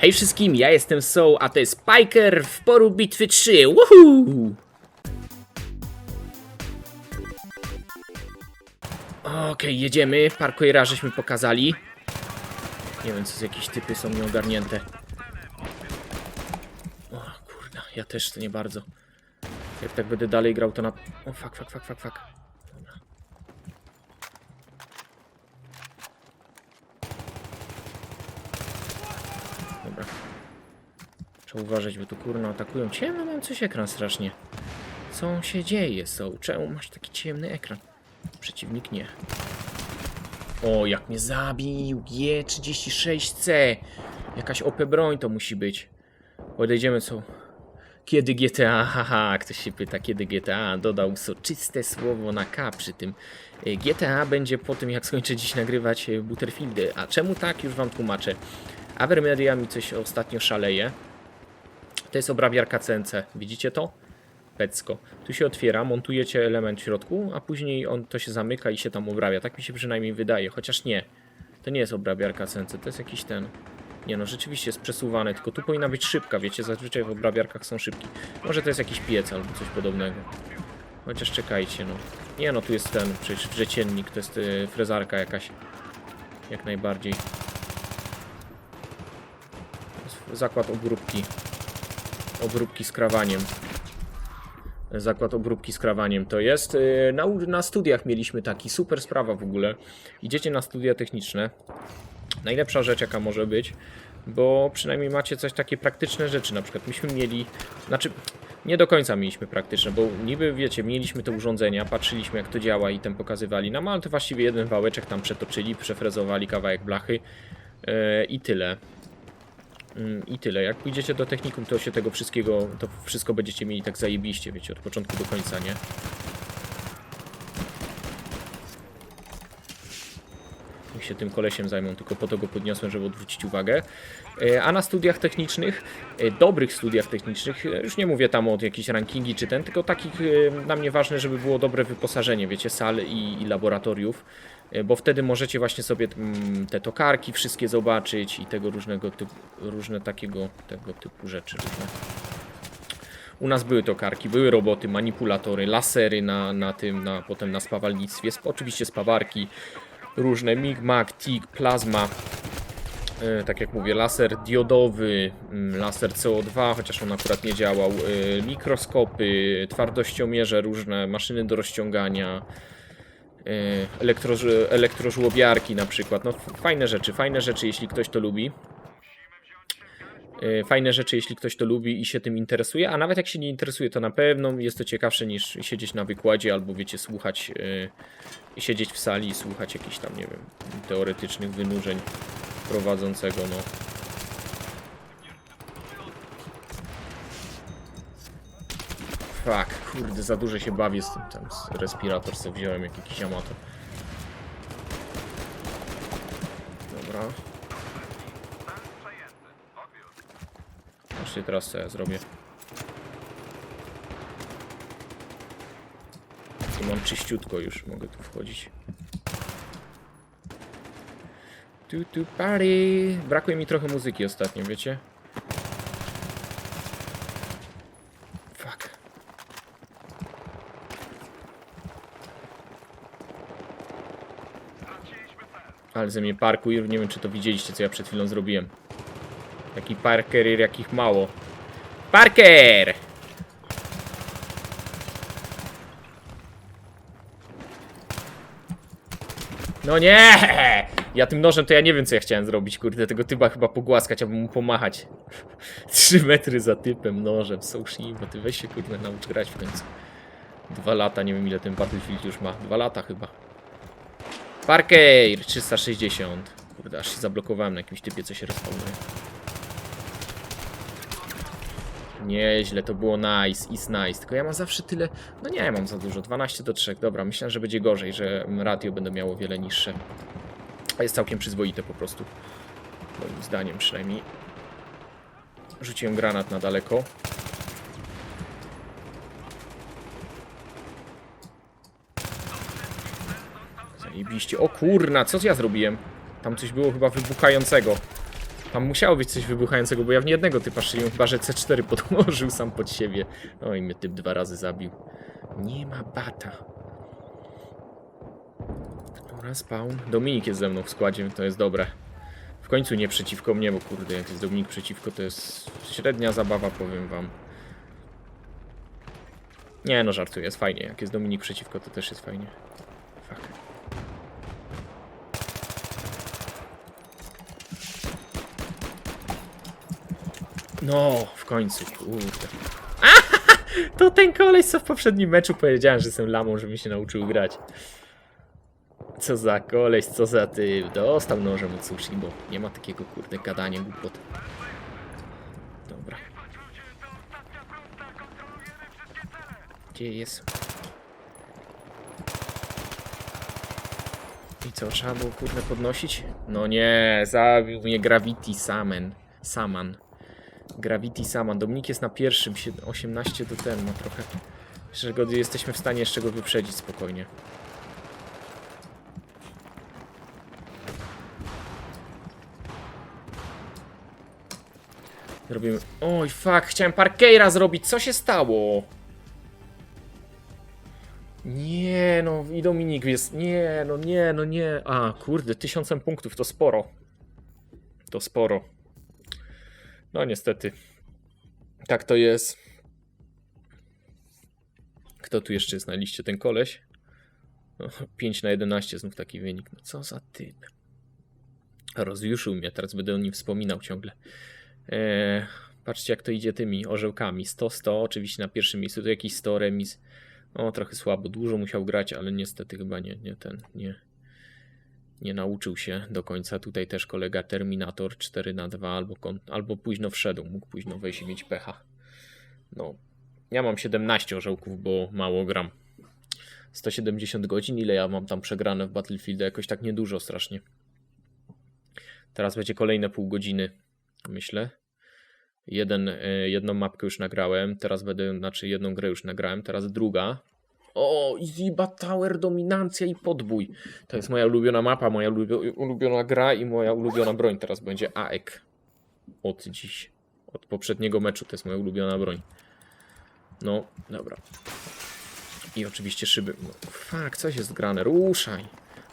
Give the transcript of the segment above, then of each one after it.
Hej wszystkim, ja jestem Soul, a to jest Piker w poru bitwy 3. Woohoo! Okej, jedziemy. Parkoura żeśmy pokazali. Nie wiem, co z jakieś typy są nieogarnięte. O kurda, ja też to nie bardzo. Jak tak będę dalej grał, to na... O fuck, fuck, fuck, fuck, fuck. Trzeba uważać, bo tu kurno atakują. Ciemno mam coś ekran strasznie. Co się dzieje, są? Czemu masz taki ciemny ekran? Przeciwnik nie. O, jak mnie zabił! G36C! Jakaś OP broń to musi być. Podejdziemy co? Kiedy GTA? Haha, ktoś się pyta, kiedy GTA? Dodał soczyste słowo na K przy tym. E, GTA będzie po tym, jak skończę dziś nagrywać e, Butterfieldy. A czemu tak? Już wam tłumaczę. Avermedia mi coś ostatnio szaleje. To jest obrabiarka CNC. Widzicie to? Pecko. Tu się otwiera, montujecie element w środku, a później on to się zamyka i się tam obrabia. Tak mi się przynajmniej wydaje, chociaż nie. To nie jest obrabiarka CNC, to jest jakiś ten... Nie no, rzeczywiście jest przesuwane, tylko tu powinna być szybka, wiecie, zazwyczaj w obrabiarkach są szybki. Może to jest jakiś piec albo coś podobnego. Chociaż czekajcie, no. Nie no, tu jest ten, przecież wrzeciennik, to jest y, frezarka jakaś. Jak najbardziej. Zakład obróbki. Obróbki z krawaniem. Zakład obróbki z krawaniem to jest. Y, Na, na studiach mieliśmy taki, super sprawa w ogóle. Idziecie na studia techniczne. Najlepsza rzecz jaka może być, bo przynajmniej macie coś takie praktyczne rzeczy. Na przykład myśmy mieli, znaczy nie do końca mieliśmy praktyczne, bo niby wiecie, mieliśmy te urządzenia, patrzyliśmy jak to działa i tam pokazywali nam, ale to właściwie jeden wałeczek tam przetoczyli, przefrezowali kawałek blachy yy, i tyle. Mm, I tyle. Jak pójdziecie do technikum, to się tego wszystkiego, to wszystko będziecie mieli tak zajebiście, wiecie, od początku do końca, nie? Się tym kolesiem zajmą, tylko po to go podniosłem, żeby odwrócić uwagę. E, A na studiach technicznych, e, dobrych studiach technicznych, e, już nie mówię tam o jakieś rankingi czy ten, tylko takich dla mnie ważne, żeby było dobre wyposażenie, wiecie, sal i, i laboratoriów, bo wtedy możecie właśnie sobie mm, te tokarki wszystkie zobaczyć i tego różnego typu, różne takiego tego typu rzeczy. U nas były tokarki, były roboty, manipulatory, lasery na, na tym, na, potem na spawalnictwie, sp- oczywiście spawarki, różne MIG, MAG, TIG, plazma, e, tak jak mówię, laser diodowy, mm, laser CO2, chociaż on akurat nie działał, e, mikroskopy, twardościomierze różne, maszyny do rozciągania, e, elektro, elektrożłobiarki na przykład, no fajne rzeczy, fajne rzeczy, jeśli ktoś to lubi. E, Fajne rzeczy, jeśli ktoś to lubi i się tym interesuje, a nawet jak się nie interesuje, to na pewno jest to ciekawsze niż siedzieć na wykładzie albo wiecie, słuchać, e, siedzieć w sali i słuchać jakichś tam, nie wiem, teoretycznych wynurzeń prowadzącego, no. Fuck, kurde, za dużo się bawię z tym, tam respirator sobie wziąłem jak jakiś amator. Dobra. Patrzcie teraz co ja zrobię. Tu mam czyściutko już, mogę tu wchodzić. Tu tu party. Brakuje mi trochę muzyki ostatnio, wiecie? Fuck. Ale ze mnie parkuj, nie wiem czy to widzieliście co ja przed chwilą zrobiłem. Taki parker, jakich mało. Parker! No nie! Ja tym nożem to ja nie wiem co ja chciałem zrobić, kurde, tego typa chyba pogłaskać, albo mu pomachać. 3 metry za typem nożem, so bo ty weź się kurde naucz grać w końcu. Dwa lata, nie wiem ile ten Battlefield już ma. Dwa lata chyba. Parker 360. Kurde, aż się zablokowałem na jakimś typie, co się respawnuje. Nieźle, to było nice, is nice. Tylko ja mam zawsze tyle. No nie, mam za dużo. 12 do 3. Dobra, myślałem, że będzie gorzej, że ratio będę miało wiele niższe. A jest całkiem przyzwoite po prostu. Moim zdaniem przynajmniej. Rzuciłem granat na daleko. Zajebiście. O kurna, co ja zrobiłem? Tam coś było chyba wybuchającego. Tam musiało być coś wybuchającego, bo ja w niejednego typa szyję, chyba że C4 podłożył sam pod siebie. No i mnie typ dwa razy zabił. Nie ma bata. Dobra, spawn. Dominik jest ze mną w składzie, to jest dobre. W końcu nie przeciwko mnie, bo kurde, jak jest Dominik przeciwko, to jest średnia zabawa, powiem wam. Nie no, żartuję, jest fajnie. Jak jest Dominik przeciwko, to też jest fajnie. Fuck. No, w końcu, kurde. To ten koleś, co w poprzednim meczu powiedziałem, że jestem lamą, żeby się nauczył grać. Co za koleś, co za ty. Dostał nożem od sushi, bo nie ma takiego kurde gadania głupot. Dobra. Gdzie jest? I co, trzeba było kurde podnosić? No nie, zabił mnie Gravity Saman. Saman. Gravity Saman. Dominik jest na pierwszym, sied- 18 do ten, ma trochę. Że go jesteśmy w stanie jeszcze go wyprzedzić spokojnie. Robimy. Oj, fuck, chciałem parkeira zrobić. Co się stało? Nie, no i Dominik jest. Nie, no nie, no nie. A, kurde, tysiącem punktów to sporo. To sporo. No niestety. Tak to jest. Kto tu jeszcze jest na liście? Ten koleś? No, 5 na 11 znów taki wynik. No co za typ. Rozjuszył mnie, teraz będę o nim wspominał ciągle. Eee, patrzcie jak to idzie tymi orzełkami. 100-100, oczywiście na pierwszym miejscu. Tu jakiś 100 remis. O, trochę słabo. Dużo musiał grać, ale niestety chyba nie, nie ten, nie. Nie nauczył się do końca. Tutaj też kolega Terminator 4 na 2 albo, albo późno wszedł. Mógł późno wejść i mieć pecha. No. Ja mam 17 orzełków, bo mało gram. 170 godzin. Ile ja mam tam przegrane w Battlefield? Jakoś tak niedużo strasznie. Teraz będzie kolejne pół godziny, myślę. Jeden, e, jedną mapkę już nagrałem, teraz będę, znaczy jedną grę już nagrałem, teraz druga. O, Ziba Tower, dominancja i podbój. To jest moja ulubiona mapa, moja ulubio- ulubiona gra i moja ulubiona broń. Teraz będzie AEK. Od dziś. Od poprzedniego meczu to jest moja ulubiona broń. No, dobra. I oczywiście szyby. No, fuck, coś jest grane. Ruszaj.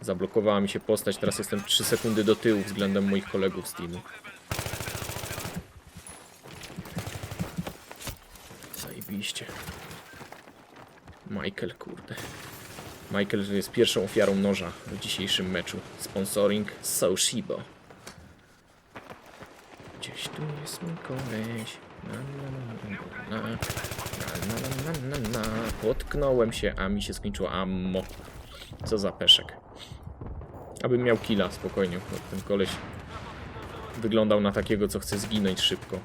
Zablokowała mi się postać, teraz jestem 3 sekundy do tyłu względem moich kolegów z teamu. Zajebiście. Michael, kurde. Michael jest pierwszą ofiarą noża w dzisiejszym meczu. Sponsoring Soshibo. Gdzieś tu jest mój koleś. Na, na, na, na, na. Na, na, na, na, na. Potknąłem się, a mi się skończyło ammo. Co za peszek. Abym miał killa spokojnie. Ten koleś wyglądał na takiego, co chce zginąć szybko.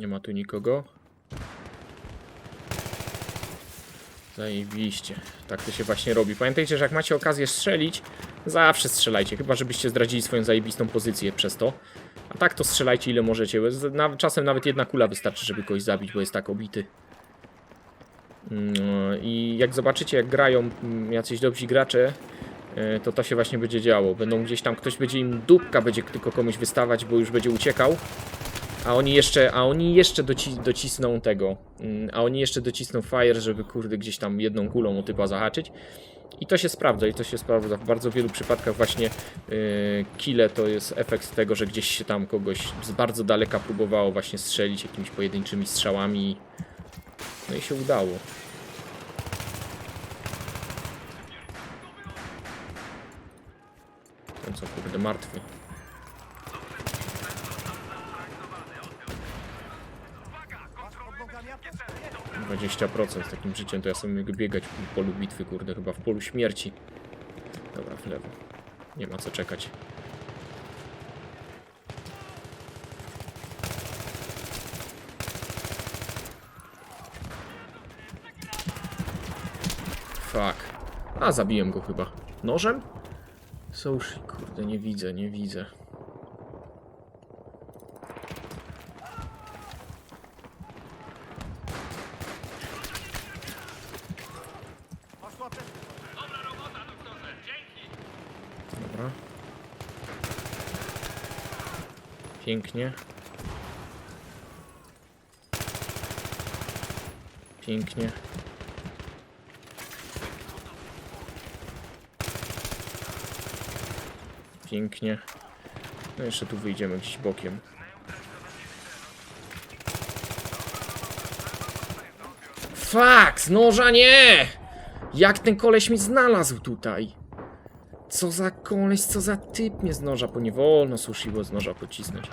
Nie ma tu nikogo. Zajebiście. Tak to się właśnie robi. Pamiętajcie, że jak macie okazję strzelić, zawsze strzelajcie. Chyba, żebyście zdradzili swoją zajebistą pozycję przez to. A tak to strzelajcie ile możecie. Czasem nawet jedna kula wystarczy, żeby kogoś zabić, bo jest tak obity. No i jak zobaczycie, jak grają mm, jacyś dobrzy gracze, e, to to się właśnie będzie działo. Będą gdzieś tam, ktoś będzie im dupka będzie tylko komuś wystawać, bo już będzie uciekał. A oni jeszcze, a oni jeszcze doci docisną tego, mm, a oni jeszcze docisną fire, żeby kurde gdzieś tam jedną kulą o typa zahaczyć. I to się sprawdza, i to się sprawdza. W bardzo wielu przypadkach właśnie yy, kile to jest efekt tego, że gdzieś się tam kogoś z bardzo daleka próbowało właśnie strzelić jakimiś pojedynczymi strzałami. No i się udało. Ten co kurde martwy. 20% z takim życiem, to ja sobie mogę biegać w polu bitwy, kurde, chyba w polu śmierci. Dobra, w lewo. Nie ma co czekać. Fuck. A, zabiłem go chyba. Nożem? Sushi, kurde, nie widzę, nie widzę. Dobra. Pięknie. Pięknie. Pięknie. No jeszcze tu wyjdziemy gdzieś bokiem. Fak! Z noża nie! Jak ten koleś mnie znalazł tutaj? Co za koleś, co za typ mnie z noża, bo nie wolno sushiło z noża pocisnąć.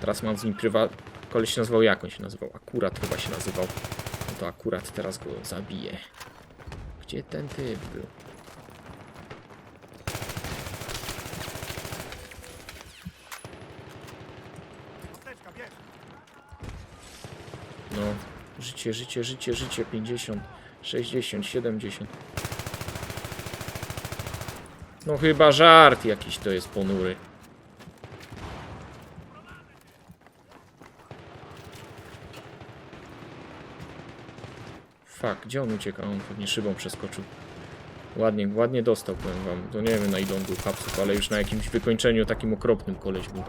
Teraz mam z nim prywat... Koleś się nazywał, jak on się nazywał? Akurat chyba się nazywał. No to akurat teraz go zabiję. Gdzie ten typ był? No, życie, życie, życie, życie, 50, 60, 70. No chyba żart jakiś to jest ponury. Fuck, gdzie on ucieka? On pewnie szybą przeskoczył. Ładnie, ładnie dostał, powiem wam. To nie wiem na ile on był hapsów, ale już na jakimś wykończeniu takim okropnym koleś był.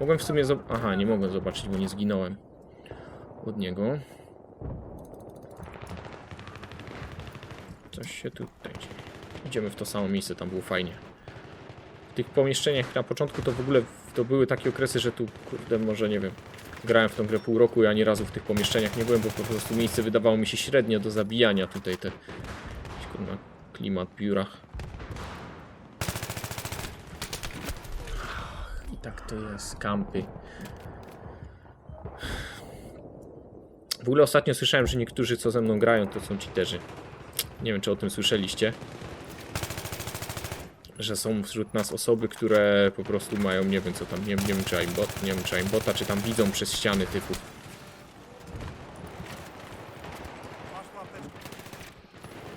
Mogłem w sumie Aha, nie mogłem zobaczyć, bo nie zginąłem od niego. Coś się tutaj dzieje. Idziemy w to samo miejsce, tam było fajnie. W tych pomieszczeniach na początku to w ogóle to były takie okresy, że tu, kurde, może nie wiem, grałem w tą grę pół roku i ani razu w tych pomieszczeniach nie byłem, bo po prostu miejsce wydawało mi się średnio do zabijania tutaj te, kurwa, klimat biura. I tak to jest, kampy. W ogóle ostatnio słyszałem, że niektórzy co ze mną grają to są cheaterzy. Nie wiem czy o tym słyszeliście. Że są wśród nas osoby, które po prostu mają, nie wiem co tam, nie, nie wiem czy nie wiem czy czy tam widzą przez ściany typu.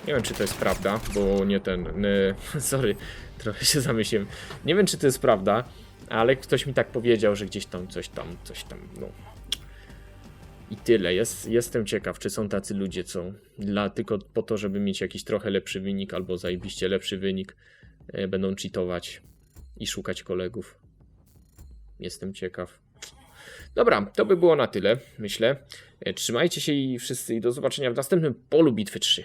Nie wiem czy to jest prawda, bo nie ten, y, sorry, trochę się zamyśliłem. Nie wiem czy to jest prawda, ale ktoś mi tak powiedział, że gdzieś tam coś tam, coś tam, no, i tyle. Jest, jestem ciekaw, czy są tacy ludzie, co dla tylko po to, żeby mieć jakiś trochę lepszy wynik albo zajebiście lepszy wynik, będą cheatować i szukać kolegów. Jestem ciekaw. Dobra, to by było na tyle, myślę. E, Trzymajcie się i wszyscy i do zobaczenia w następnym polu bitwy 3.